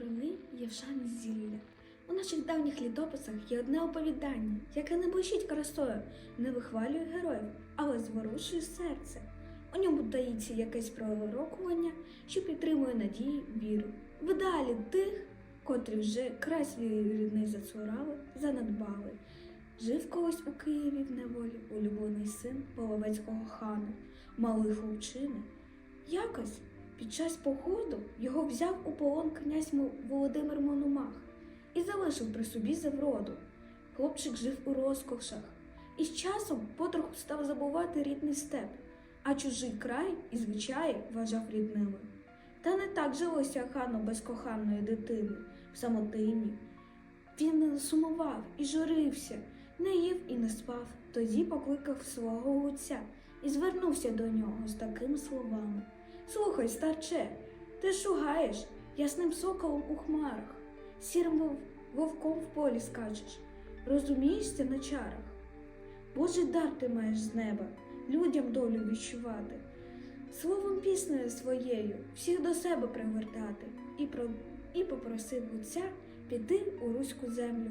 сторони Євшан Зілля. У наших давніх літописах є одне оповідання, яке не блищить красою, не вихвалює героїв, але зворушує серце. У ньому таїться якесь пророкування, що підтримує надії, віру. В ідеалі тих, котрі вже край свій рідний зацурали, занедбали. Жив колись у Києві в неволі улюблений син половецького хана, малий хлопчина. Якось під час походу його взяв у полон князь Володимир Мономах і залишив при собі завроду. Хлопчик жив у розкошах і з часом потроху став забувати рідний степ, а чужий край і звичаї вважав рідними. Та не так жилося хану без коханої дитини в самотині. Він сумував і журився, не їв і не спав. Тоді покликав свого отця і звернувся до нього з такими словами. Слухай, старче, ти шугаєш ясним соколом у хмарах, сірим вовком в полі скачеш, розумієшся на чарах. Божий дар ти маєш з неба, людям долю відчувати, словом піснею своєю всіх до себе привертати, і, про, і попросив отця піти у руську землю,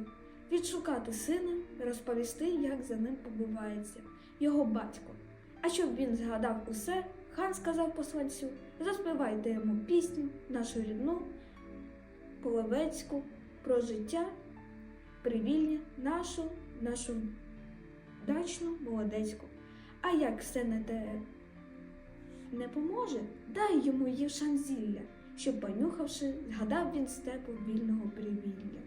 відшукати сина, розповісти, як за ним побивається його батько. А щоб він згадав усе, хан сказав посланцю: заспівайте йому пісню, нашу рідну, половецьку, про життя, привільня, нашу, нашу дачну, молодецьку. А як все не те не поможе, дай йому євшан зілля, щоб, понюхавши, згадав він степу вільного привілля.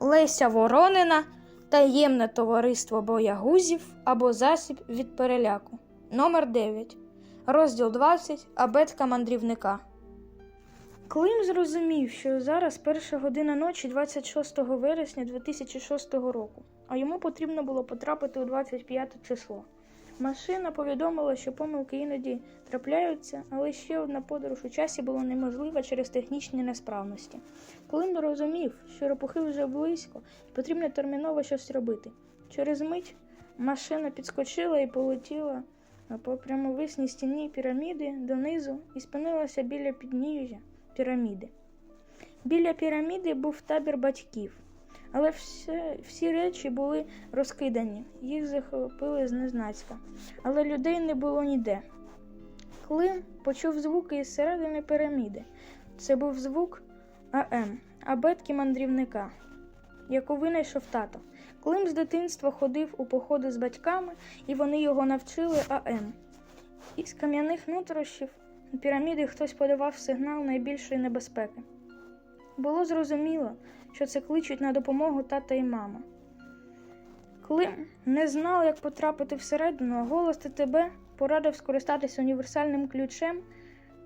Леся Воронина Таємне товариство боягузів або засіб від переляку. Номер 9. Розділ 20. Абетка мандрівника. Клим зрозумів, що зараз перша година ночі 26 вересня 2006 року, а йому потрібно було потрапити у 25 число. Машина повідомила, що помилки іноді трапляються, але ще одна подорож у часі була неможлива через технічні несправності. Клим розумів, що ропухи вже близько, і потрібно терміново щось робити. Через мить машина підскочила і полетіла по прямовисній стіні піраміди донизу і спинилася біля підніжжя піраміди. Біля піраміди був табір батьків, але все, всі речі були розкидані, їх захопили зненацька, але людей не було ніде. Клим почув звуки із середини піраміди. Це був звук АМ, абетки мандрівника, яку винайшов тато. Клим з дитинства ходив у походи з батьками, і вони його навчили АМ. Із кам'яних нутрощів піраміди хтось подавав сигнал найбільшої небезпеки. Було зрозуміло, що це кличуть на допомогу тата і мама. Клим не знав, як потрапити всередину, а голос ТТБ порадив скористатися універсальним ключем.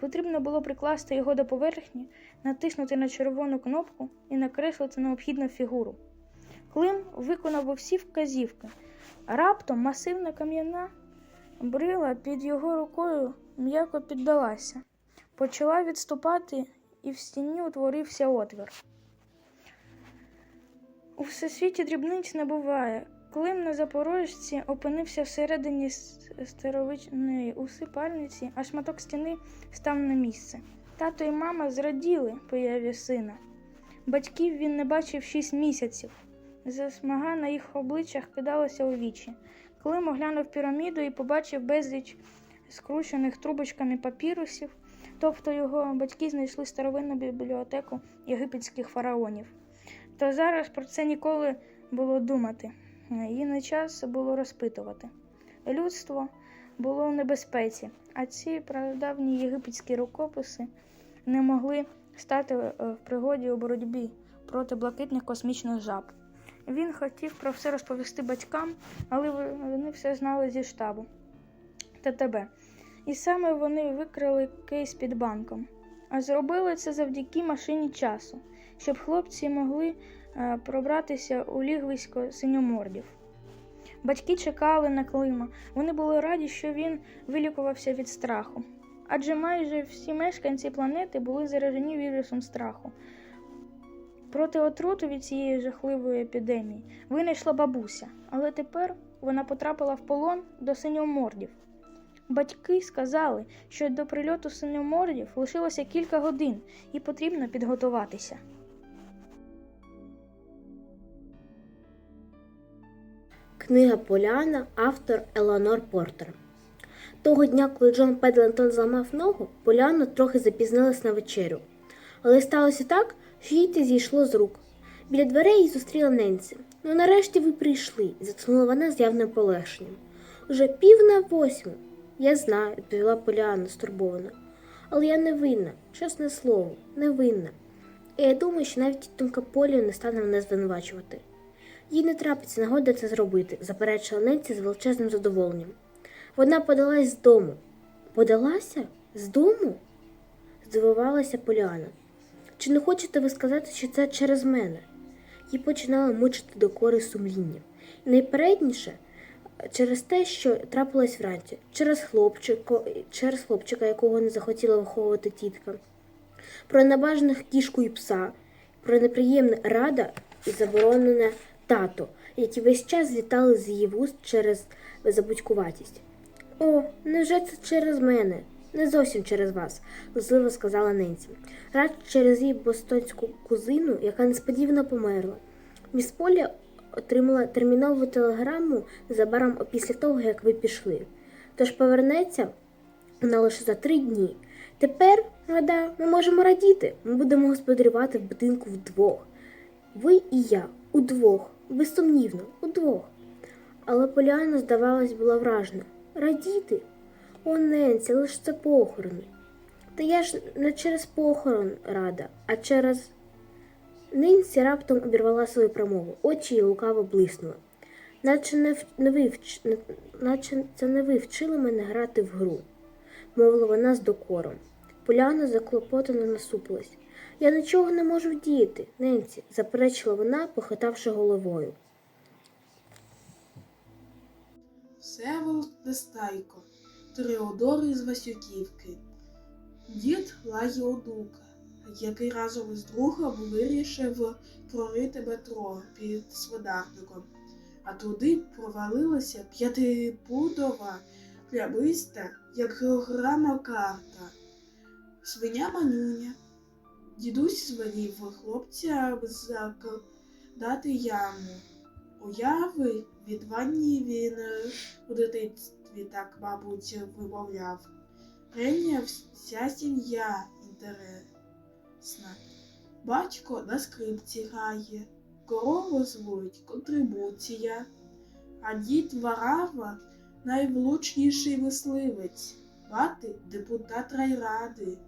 Потрібно було прикласти його до поверхні, натиснути на червону кнопку і накреслити необхідну фігуру. Клим виконав усі вказівки. Раптом масивна кам'яна брила під його рукою м'яко піддалася. Почала відступати, і в стіні утворився отвір. У всесвіті дрібниць не буває. Клим на запорожці опинився всередині старовичної усипальниці, а шматок стіни став на місце. Тато і мама зраділи появі сина. Батьків він не бачив шість місяців. Засмага на їх обличчях кидалася у вічі. Клим оглянув піраміду і побачив безліч скручених трубочками папірусів, тобто його батьки знайшли старовинну бібліотеку єгипетських фараонів. Та зараз про це ніколи було думати, і не час було розпитувати. Людство було в небезпеці, а ці прадавні єгипетські рукописи не могли стати е, в пригоді у боротьбі проти блакитних космічних жаб. Він хотів про все розповісти батькам, але вони все знали зі штабу ТТБ. І саме вони викрили кейс під банком. А зробили це завдяки машині часу, щоб хлопці могли пробратися у лігвисько синьомордів. Батьки чекали на Клима. Вони були раді, що він вилікувався від страху. Адже майже всі мешканці планети були заражені вірусом страху. Проти отруту від цієї жахливої епідемії винайшла бабуся, але тепер вона потрапила в полон до синьомордів. Батьки сказали, що до прильоту синьомордів лишилося кілька годин і потрібно підготуватися. Книга Поляна, автор Елеонор Портер. Того дня, коли Джон Педлентон зламав ногу, Поляна трохи запізнилась на вечерю. Але сталося так, що їй те зійшло з рук. Біля дверей її зустріла Ненсі. Ну, нарешті ви прийшли, затиснула вона з явним полегшенням. Уже пів на восьму. Я знаю, відповіла Поляна стурбовано. Але я не винна, чесне слово, не винна. І я думаю, що навіть тітонька Полі не стане мене звинувачувати. Їй не трапиться нагода це зробити, заперечила Ненсі з величезним задоволенням. Вона подалась з дому. Подалася? З дому? здивувалася Поліана. Чи не хочете ви сказати, що це через мене? Їй починало мучити докори сумління. І найпередніше через те, що трапилось вранці, через хлопчика, через хлопчика, якого не захотіла виховувати тітка, про небажаних кішку і пса, про неприємне рада і заборонене тато, які весь час злітали з її вуст через забудькуватість. О, невже це через мене? Не зовсім через вас, зливо сказала Ненсі. Радше через її бостонську кузину, яка несподівано померла. Міс Полі отримала термінову телеграму незабаром після того, як ви пішли. Тож повернеться вона лише за три дні. Тепер, рада, ми можемо радіти. Ми будемо господарювати в будинку вдвох. Ви і я, удвох, безсумнівно, удвох. Але Поліана, здавалось, була вражена. Радіти? О, Ненці, лише це похорони. Та я ж не через похорон рада, а через. Ненсі раптом обірвала свою промову, очі її лукаво блиснули. Наче, не, в... не ви вч... не- Наче це не ви вчили мене грати в гру, мовила вона з докором. Поляна заклопотано насупилась. Я нічого не можу вдіяти, Ненсі, заперечила вона, похитавши головою. Всеволод Нестайко, Тореодор із Васюківки, дід Лагі Одука, який разом із другом вирішив прорити метро під свинарником, а туди провалилася п'ятипудова плямиста, як геограма карта. Свиня манюня. Дідусь звелів хлопця закладати яму. Уяви від ванні він е, у дитинстві так, мабуть, вимовляв. Прийняв вся сім'я інтересна. Батько на скрипці грає, корову звуть контрибуція, а дід Варава найвлучніший мисливець, мати депутат райради,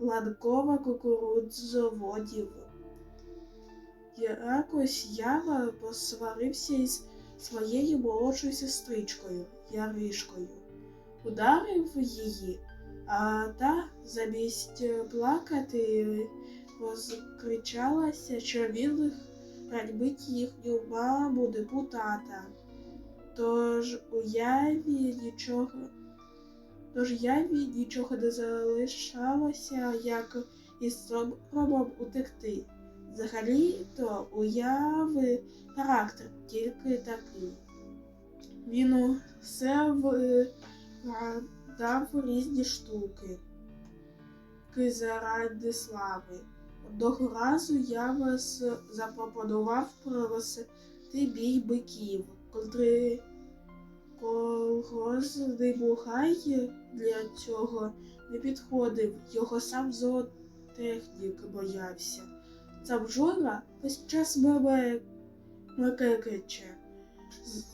ланкова кукурудзоводів. Якось Ява посварився із своєю молодшою сестричкою Яришкою. Ударив її, а та замість плакати розкричалася, що він ганьбить їхню маму депутата. Тож у Яві нічого. Тож Яві нічого не залишалося, як із соромом утекти. Взагалі-то уяви характер тільки такий. Він усе вгадав різні штуки заради слави. Одного разу я вас запропонував провести бій биків, котрий колгоз не бухай для цього не підходив, його сам зоотехнік боявся. Сам Жора весь час мекекече.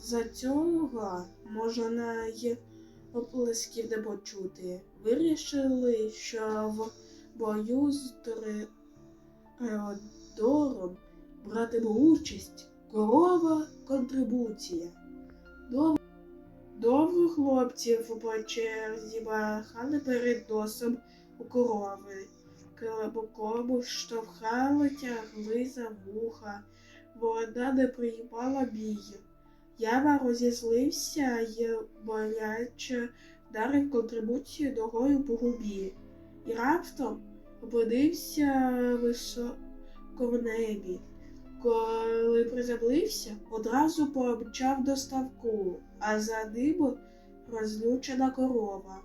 За цього можна й оплесків не почути. Вирішили, що в бою з Тореодором братиме участь корова контрибуція. Дов- Довго хлопців по черзі махали перед носом у корови. Клебокому штовхали, тягли за вуха, бо вона не приймала бій. Ява розізлився й боляче вдарив контрибуцію ногою по губі. І раптом опинився високо в небі. Коли приземлився, одразу помчав до ставку, а за ним розлючена корова.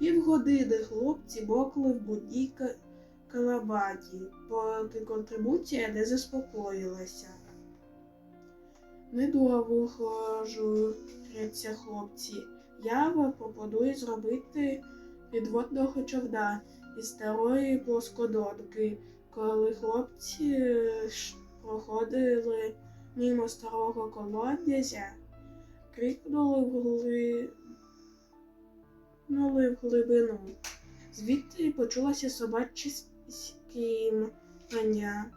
Півгодини хлопці мокли в будній ка- каламаті, поки контрибуція не заспокоїлася. Недовго журяться хлопці. Я вам пропоную зробити підводного човна із старої плоскодонки, коли хлопці проходили мимо старого колодязя, крикнули в гли... в глибину. Звідти почулося собаче скімання.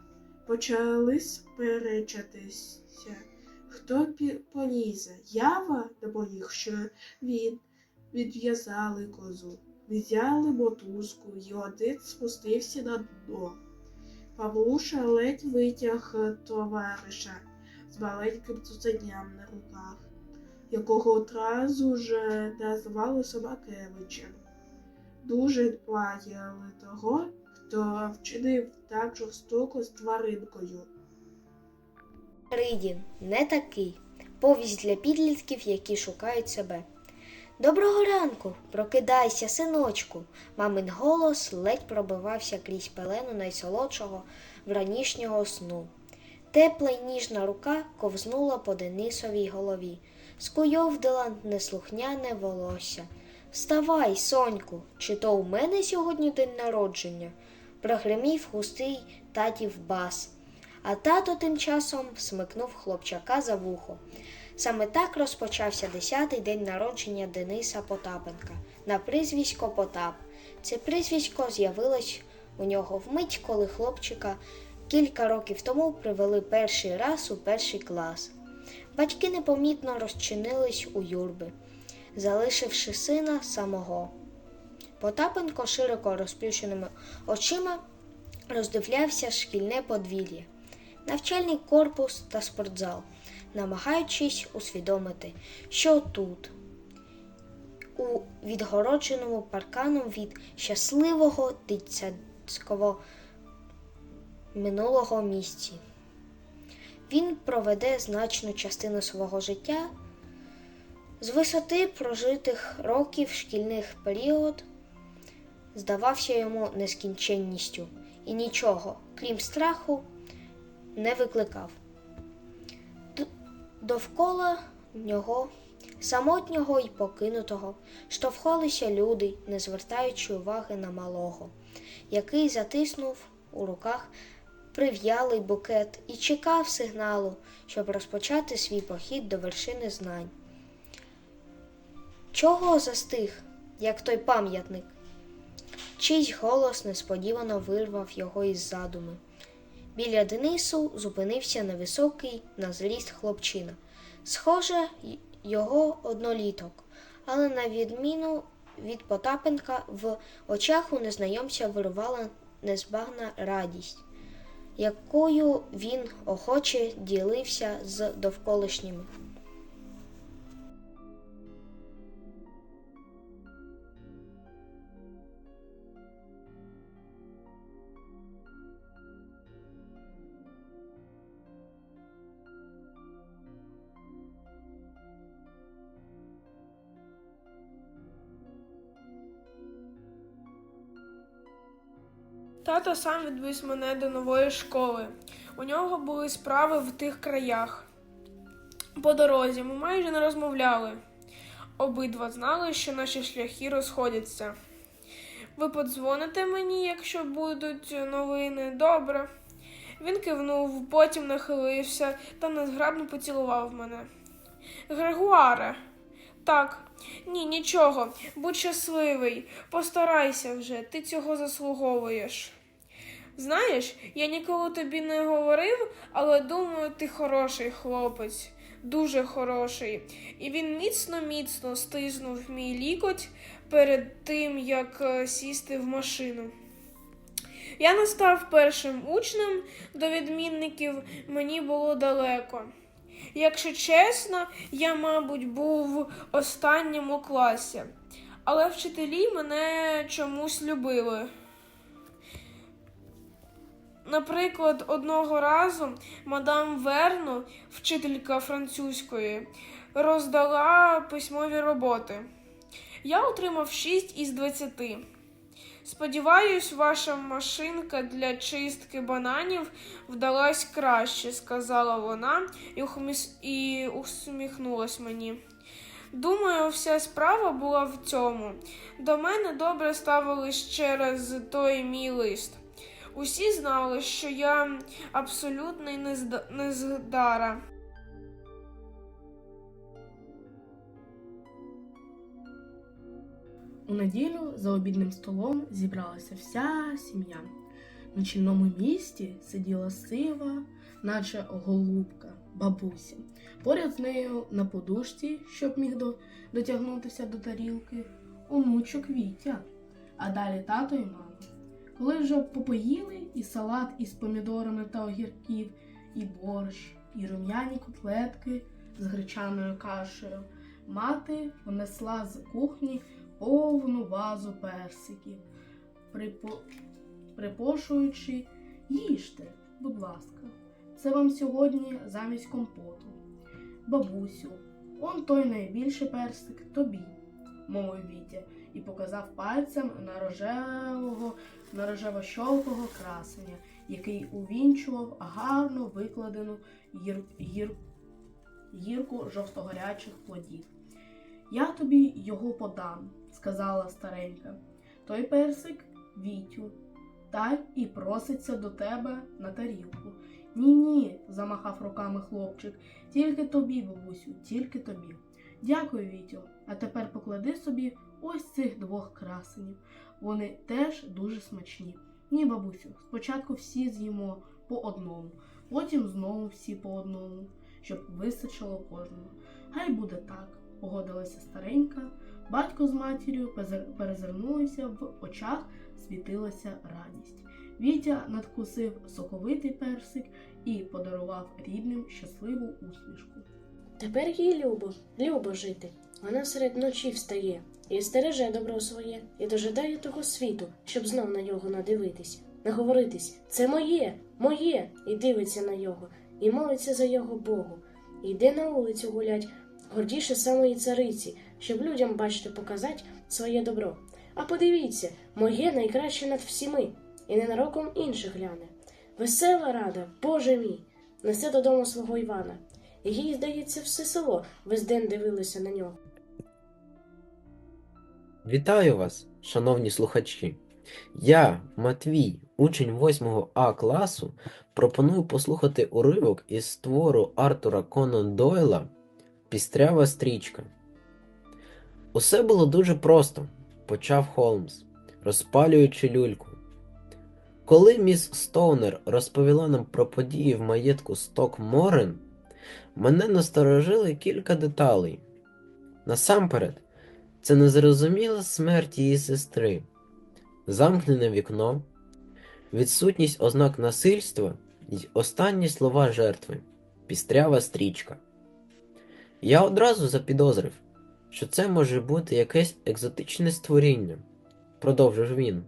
Почали сперечатися. Хто полізе? Ява допоміг, що він відв'язали козу, взяли мотузку, і один спустився на дно. Павлуша ледь витяг товариша з маленьким цуценям на руках, якого одразу ж назвали Собакевичем. Дуже лаяли того, хто вчинив так жорстоко з тваринкою. Ридін не такий. Повість для підлітків, які шукають себе. Доброго ранку, прокидайся, синочку. Мамин голос ледь пробивався крізь пелену найсолодшого вранішнього сну. Тепла й ніжна рука ковзнула по Денисовій голові, скуйовдила неслухняне волосся. Вставай, соньку, чи то у мене сьогодні день народження? прогримів густий татів бас. А тато тим часом смикнув хлопчака за вухо. Саме так розпочався десятий день народження Дениса Потапенка на прізвисько Потап. Це прізвисько з'явилось у нього вмить, коли хлопчика кілька років тому привели перший раз у перший клас. Батьки непомітно розчинились у юрби, залишивши сина самого. Потапенко широко розплющеними очима роздивлявся шкільне подвір'я, навчальний корпус та спортзал, намагаючись усвідомити, що тут, у відгородженому парканом від щасливого дитяцького минулого місці. Він проведе значну частину свого життя з висоти прожитих років шкільних період здавався йому нескінченністю і нічого, крім страху, не викликав. Довкола нього, самотнього й покинутого, штовхалися люди, не звертаючи уваги на малого, який затиснув у руках прив'ялий букет і чекав сигналу, щоб розпочати свій похід до вершини знань. Чого застиг, як той пам'ятник? Чийсь голос несподівано вирвав його із задуми. Біля Денису зупинився невисокий на зліст хлопчина. Схоже, його одноліток, але на відміну від Потапенка в очах у незнайомця вирувала незбагна радість, якою він охоче ділився з довколишніми. Сам відвіз мене до нової школи. У нього були справи в тих краях. По дорозі ми майже не розмовляли. Обидва знали, що наші шляхи розходяться. Ви подзвоните мені, якщо будуть новини, добре. Він кивнув, потім нахилився та незграбно поцілував мене. Грегуаре, так, ні, нічого, будь щасливий, постарайся вже, ти цього заслуговуєш. Знаєш, я ніколи тобі не говорив, але думаю, ти хороший хлопець, дуже хороший. І він міцно-міцно стиснув мій лікоть перед тим, як е, сісти в машину. Я не став першим учнем до відмінників, мені було далеко. Якщо чесно, я, мабуть, був останнім у класі, але вчителі мене чомусь любили. Наприклад, одного разу мадам Верну, вчителька французької, роздала письмові роботи. Я отримав 6 із 20. Сподіваюсь, ваша машинка для чистки бананів вдалась краще, сказала вона і, ухміс... і усміхнулась мені. Думаю, вся справа була в цьому. До мене добре ставились через той мій лист. Усі знали, що я абсолютний незда... нездара. У неділю за обідним столом зібралася вся сім'я. На чільному місці сиділа сива, наче голубка, бабуся. Поряд з нею на подушці, щоб міг до- дотягнутися до тарілки, онучок Вітя, а далі тато і мама. Коли вже попоїли і салат із помідорами та огірків, і борщ, і рум'яні котлетки з гречаною кашею, мати понесла з кухні повну вазу персиків, припо... припошуючи, їжте, будь ласка, це вам сьогодні замість компоту. Бабусю, он той найбільший персик тобі, мовив Вітя, і показав пальцем на рожевого, на рожево-щолкового красення, який увінчував гарно викладену гір... Гір... гірку жовтогорячих плодів. Я тобі його подам, сказала старенька. Той персик Вітю, та і проситься до тебе на тарілку. Ні, ні, замахав руками хлопчик. Тільки тобі, бабусю, тільки тобі. Дякую, Вітю. А тепер поклади собі ось цих двох красенів. Вони теж дуже смачні. Ні, бабусю, спочатку всі з'їмо по одному, потім знову всі по одному, щоб вистачило кожному. Хай буде так погодилася старенька. Батько з матір'ю перезирнулися, в очах світилася радість. Вітя надкусив соковитий персик і подарував рідним щасливу усмішку. Тепер їй любо, любо жити. Вона серед ночі встає і стереже добро своє, і дожидає того світу, щоб знов на нього надивитись, наговоритись це моє, моє, і дивиться на його, і молиться за його Богу. І йде на вулицю гулять, гордіше самої цариці, щоб людям, бачите, показати своє добро. А подивіться, моє найкраще над всіми, і ненароком інших гляне. Весела рада, Боже мій, несе додому свого Івана. Їй, здається, все село весь день дивилося на нього. Вітаю вас, шановні слухачі. Я, Матвій, учень 8 А класу, пропоную послухати уривок із твору Артура Конан Дойла Пістрява стрічка. Усе було дуже просто, почав Холмс, розпалюючи люльку. Коли міс Стоунер розповіла нам про події в маєтку Сток Морен, мене насторожили кілька деталей. Насамперед, це незрозуміла смерть її сестри, замкнене вікно, відсутність ознак насильства й останні слова жертви пістрява стрічка. Я одразу запідозрив, що це може бути якесь екзотичне створіння, продовжив він.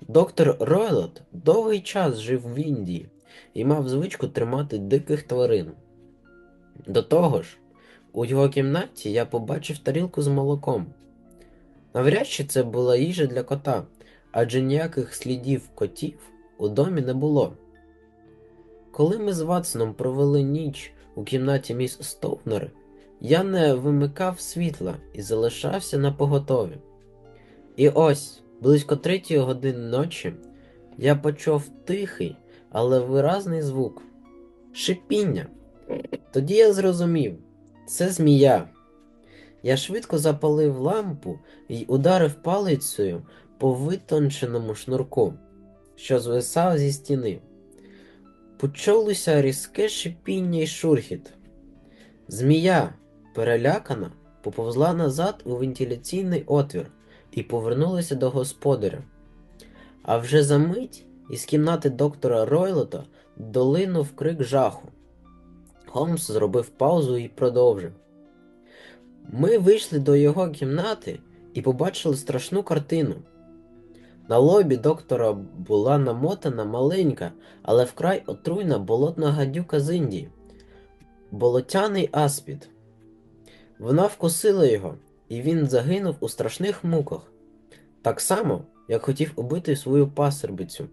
Доктор Ройлот довгий час жив в Індії і мав звичку тримати диких тварин. До того ж, у його кімнаті я побачив тарілку з молоком. Навряд чи це була їжа для кота, адже ніяких слідів котів у домі не було. Коли ми з Ватсоном провели ніч у кімнаті міс Стоунер, я не вимикав світла і залишався на поготові. І ось, близько третьої години ночі, я почув тихий, але виразний звук шипіння. Тоді я зрозумів, це змія. Я швидко запалив лампу і ударив палицею по витонченому шнурку, що звисав зі стіни. Почулося різке шипіння й шурхіт. Змія, перелякана, поповзла назад у вентиляційний отвір і повернулася до господаря. А вже за мить із кімнати доктора Ройлота долинув крик жаху. Холмс зробив паузу і продовжив. Ми вийшли до його кімнати і побачили страшну картину. На лобі доктора була намотана маленька, але вкрай отруйна болотна гадюка з Індії, болотяний аспід. Вона вкусила його, і він загинув у страшних муках, так само, як хотів убити свою пасербицю.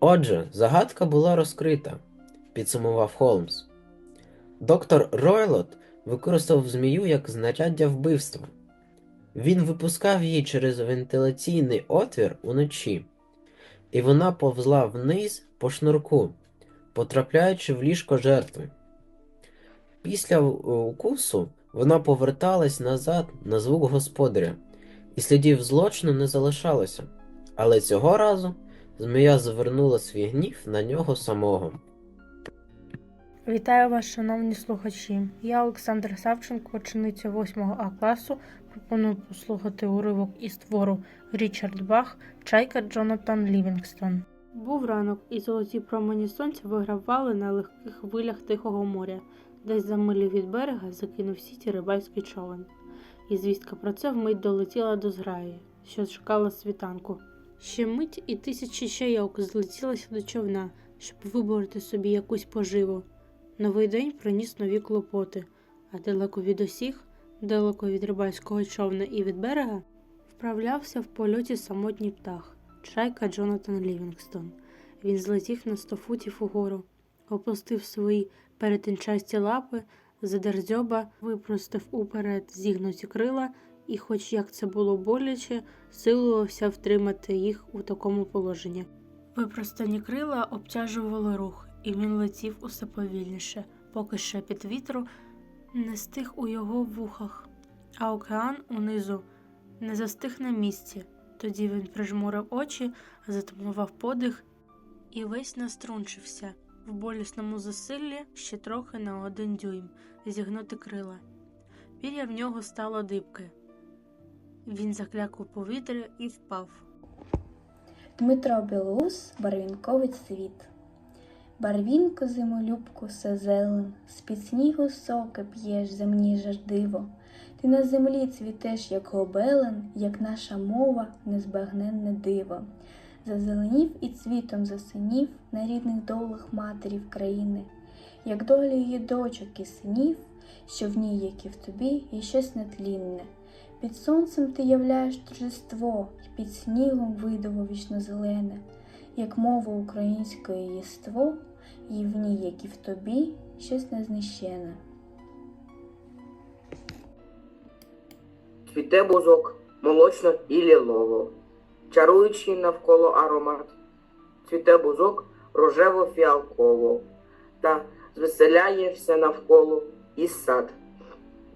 Отже, загадка була розкрита, підсумував Холмс. Доктор Ройлот використав змію як знаряддя вбивства. Він випускав її через вентиляційний отвір уночі, і вона повзла вниз по шнурку, потрапляючи в ліжко жертви. Після укусу вона поверталась назад на звук господаря, і слідів злочину не залишалося. Але цього разу змія звернула свій гнів на нього самого. Вітаю вас, шановні слухачі. Я Олександр Савченко, учениця 8 А класу. Пропоную послухати уривок із твору Річард Бах Чайка Джонатан Лівінгстон. Був ранок, і золоті промені сонця вигравали на легких хвилях Тихого моря. Десь за милі від берега закинув сіті рибальський човен. І звістка про це вмить долетіла до зграї, що чекала світанку. Ще мить і тисячі чайок злетілися до човна, щоб виборити собі якусь поживу. Новий день приніс нові клопоти, а далеко від усіх, далеко від рибальського човна і від берега, вправлявся в польоті самотній птах, чайка Джонатан Лівінгстон. Він злетів на сто футів угору, опустив свої перетинчасті лапи, задер дзьоба, випростив уперед зігнуті крила і, хоч як це було боляче, силувався втримати їх у такому положенні. Випростані крила обтяжували рух, і він летів усе повільніше, поки шепіт вітру не стих у його вухах, а океан унизу не застиг на місці. Тоді він прижмурив очі, затамував подих і весь наструнчився в болісному засиллі ще трохи на один дюйм зігнути крила. Пір'я в нього стало дибке. Він закляк у повітря і впав. Дмитро Білоус, барвінковий цвіт. Барвінко зимолюбку все зелен, з-під снігу соки п'єш земні жаждиво. Ти на землі цвітеш, як гобелен, як наша мова, незбагненне диво. Зазеленів і цвітом засинів на рідних долах матерів країни, як доля її дочок і синів, що в ній, як і в тобі, є щось нетлінне. Під сонцем ти являєш торжество, і під снігом видово вічно зелене, як мова української єство, і в ній, як і в тобі, щось незнищене. Цвіте бузок молочно і лілово, чаруючий навколо аромат. Цвіте бузок рожево-фіалково, та звеселяє все навколо і сад.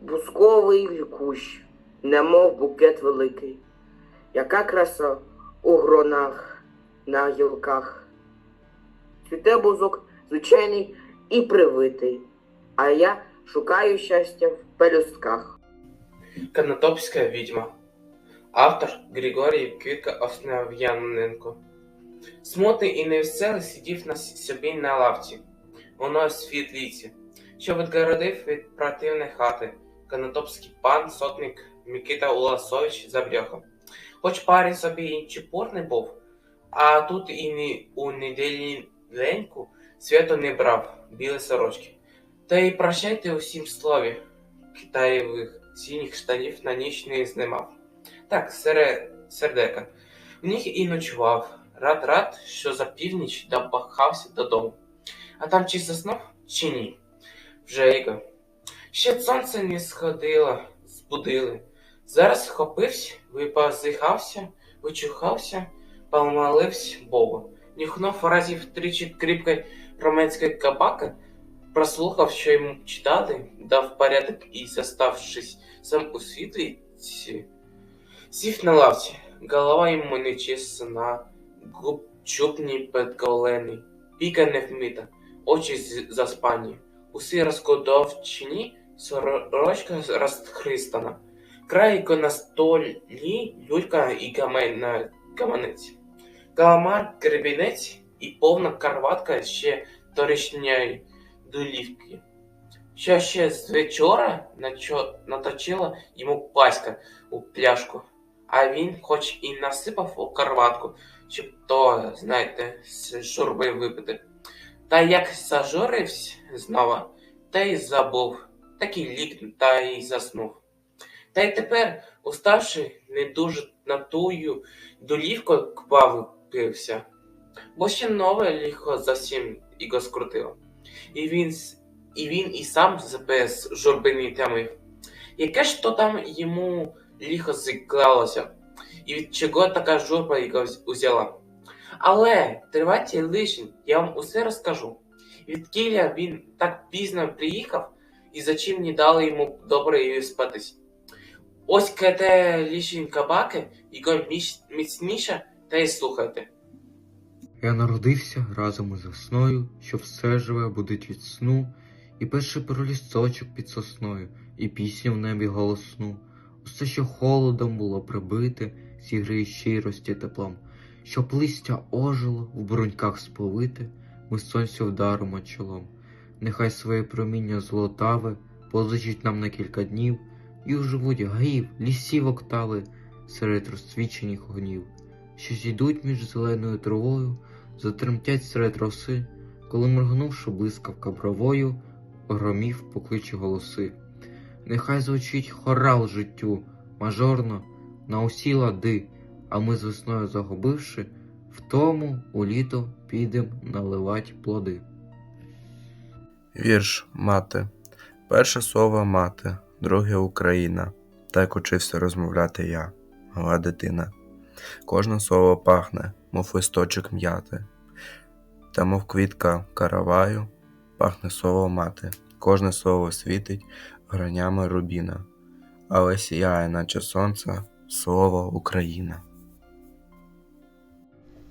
Бузковий кущ, немов букет великий. Яка краса у гронах на гілках. Цвіте бузок звичайний і привитий, а я шукаю щастя в пелюстках. Конотопська відьма. Автор Григорій Квітка Основ'яненко. Смутний і невеселий сидів на собі на лавці, у світліці, що відгородив від противної хати конотопський пан сотник Микита Уласович Забрьохов. Хоч парень собі і чепурний був, а тут і не, у неділеньку свято не брав білі сорочки. Та й прощайте усім слові, китаєвих синіх штанів на ніч не знімав. Так, сере, сердека. В них і ночував. Рад рад, що за північ добахався додому. А там чи заснув, чи ні? Вже його. Ще сонце не сходило, збудили. Зараз схопився, випозихався, вичухався, помолився Богу. Нюхнув разів тричі кріпкої романської кабаки, прослухав, що йому читали, дав порядок і, заставшись сам у світлиці, сів на лавці, голова йому нечесана, губ чубні підголені, піка не вмита, очі заспані, уси розкодовчені, сорочка розхристана, крайко на столі, люлька і гамена, гаманець. Каламар гребінець і повна карватка ще торішньої долівки. Що ще з вечора наточила йому паська у пляшку, а він хоч і насипав у карватку, щоб то, знаєте, з журби випити. Та як зажурився знову, та й забув, так і лік та й заснув. Та й тепер, уставши не дуже на тую долівку кпав пився, бо ще нове ліхо зовсім його скрутило. І він, і він і сам без журбини тямив. Яке ж то там йому ліхо зіклалося, і від чого така журба його узяла. Але тривайте лишень, я вам усе розкажу. Відкіля він так пізно приїхав, і за чим не дали йому добре спатись. Ось кете лишень кабаки, його міцніше, та й слухайте. Я народився разом із весною, що все живе будить від сну, і перший пролісочок під сосною, і пісню в небі голосну. Усе, що холодом було прибите, зігріє щирості теплом, щоб листя ожило, в бруньках сповите, ми сонцю вдаримо чолом. Нехай своє проміння золотаве позичить нам на кілька днів, і оживуть гаїв, лісів октави серед розсвічених огнів, що зійдуть між зеленою травою, затремтять серед роси, коли моргнувши блискавка бровою, громів покличе голоси. Нехай звучить хорал життю, мажорно, на усі лади, а ми з весною загубивши, в тому у літо підем наливать плоди. Вірш мати. Перше слово мати, друге Україна. Так учився розмовляти я, мала дитина. Кожне слово пахне, мов листочок м'яти. Та мов квітка караваю, пахне слово мати. Кожне слово світить гранями рубіна, але сіяє, наче сонце, слово Україна.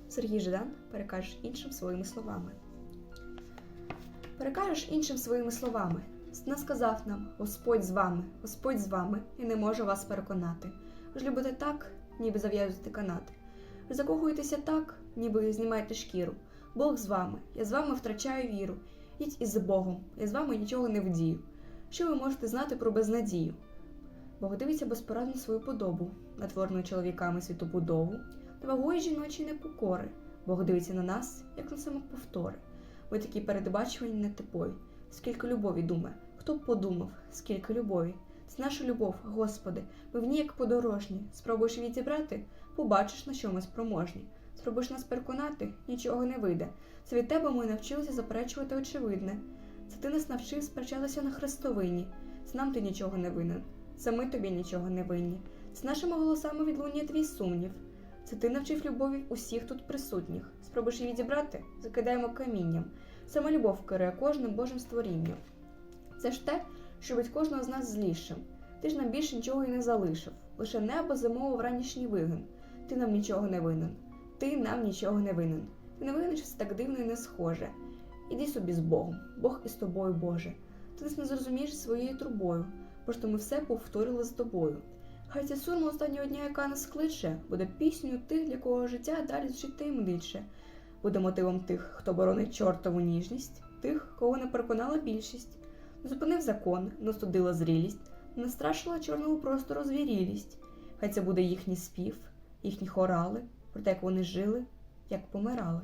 Сергій Ждан перекажеш іншим своїми словами. Перекажеш іншим своїми словами. Не сказав нам Господь з вами, Господь з вами, і не може вас переконати. Ви ж любите так, ніби зав'язуєте канати. Ви закохуєтеся так, ніби знімаєте шкіру. Бог з вами, я з вами втрачаю віру. Йдіть із Богом, я з вами нічого не вдію. Що ви можете знати про безнадію? Бог дивиться безпорадно свою подобу, натворену чоловіками світобудову, та вагою жіночої непокори. Бог дивиться на нас, як на самоповтори. Ви такі передбачувані нетипові. Скільки любові думає, хто б подумав, скільки любові. Це наша любов, Господи, ми в ній як подорожні. Спробуєш відібрати, побачиш, на що ми спроможні. Спробуєш нас переконати, нічого не вийде. Це від тебе ми навчилися заперечувати очевидне. Це ти нас навчив сперечатися на хрестовині. Це нам ти нічого не винен. Це ми тобі нічого не винні. Це нашими голосами відлунює твій сумнів. Це ти навчив любові усіх тут присутніх. Спробуєш її відібрати, закидаємо камінням. Саме любов керує кожним Божим створінням. Це ж те, що робить кожного з нас злішим. Ти ж нам більше нічого і не залишив, лише небо замовив ранішній вигин. Ти нам нічого не винен. Ти нам нічого не винен. Ти не винен, що це так дивно і не схоже. Іди собі з Богом, Бог із тобою, Боже. Ти нас не зрозумієш своєю трубою, просто ми все повторили з тобою. Хай ця сурма останнього дня, яка нас кличе, буде піснею тих, для кого життя далі звучить таємниче, буде мотивом тих, хто боронить чортову ніжність, тих, кого не переконала більшість, зупинив закон, не зрілість, не страшила чорного простору звірілість. Хай це буде їхній спів, їхні хорали, про те, як вони жили, як помирали.